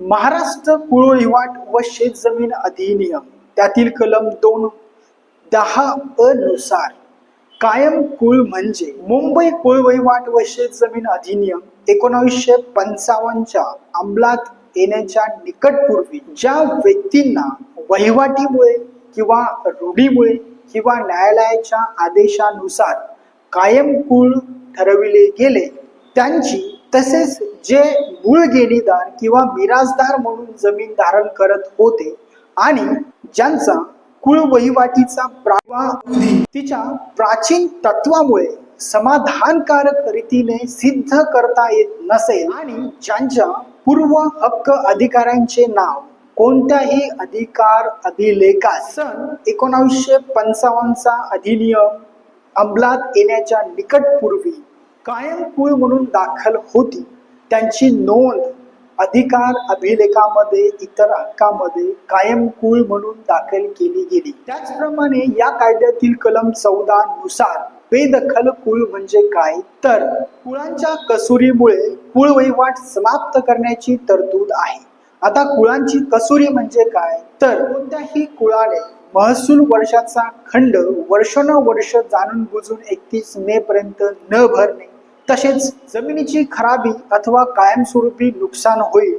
महाराष्ट्र कुळवहिवाट व शेतजमीन अधिनियम. त्यातील कलम दोन दहा अ नुसार कायम कुळ म्हणजे मुंबई कुळवहिवाट व शेतजमीन अधिनियम एकोणावीसशे पंचावन्नच्या अंमलात येण्याच्या निकटपूर्वी ज्या व्यक्तींना वहिवाटीमुळे किंवा रूढीमुळे किंवा न्यायालयाच्या आदेशानुसार कायम कुळ ठरविले गेले त्यांची तसेच जे मूळ गेणीदार किंवा मिराजदार म्हणून जमीन धारण करत होते आणि ज्यांचा कुळ वहिवाटीचा तिच्या प्राचीन तत्वामुळे समाधानकारक रीतीने सिद्ध करता येत नसेल आणि ज्यांच्या पूर्व हक्क अधिकाऱ्यांचे नाव कोणत्याही अधिकार अभिलेखा सन एकोणावीसशे पंचावन्नचा अधिनियम अंमलात येण्याच्या निकटपूर्वी कायम कुळ म्हणून दाखल होती. त्यांची नोंद अधिकार अभिलेखामध्ये इतर हक्कामध्ये कायम कुळ म्हणून दाखल केली गेली. त्याचप्रमाणे या कायद्यातील कलम चौदा नुसार बेदखल कुळ म्हणजे काय? तर कुळांच्या कसुरीमुळे कुळ वहिवाट समाप्त करण्याची तरतूद आहे. आता कुळांची कसुरी म्हणजे काय? तर कोणत्याही कुळाने महसूल वर्षाचा खंड वर्षानुवर्ष जाणून बुजून एकतीस मे पर्यंत न भरणे. तसेच जमिनीची खराबी अथवा कायमस्वरूपी नुकसान होईल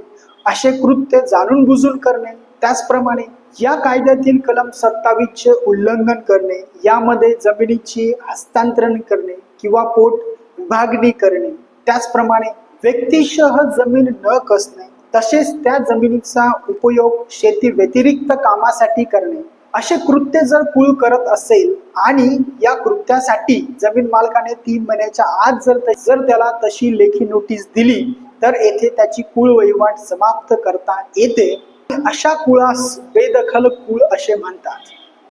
असे कृत्य जाणून बुजून करणे त्याचप्रमाणे या कायद्यातील कलम सत्तावीसचे उल्लंघन करणे यामध्ये जमिनीची हस्तांतरण करणे किंवा पोट विभागणी करणे त्याचप्रमाणे व्यक्तिशः जमीन न कसणे तसेच त्या जमिनीचा उपयोग शेती व्यतिरिक्त कामासाठी करणे असे कृत्य जर कुळ करत असेल आणि या कृत्यासाठी जमीन मालकाने तीन महिन्याच्या आत जर जर त्याला तशी लेखी नोटीस दिली तर येथे त्याची कुळ वहिवाट समाप्त करता येते. अशा कुळास बेदखल कुळ असे म्हणतात.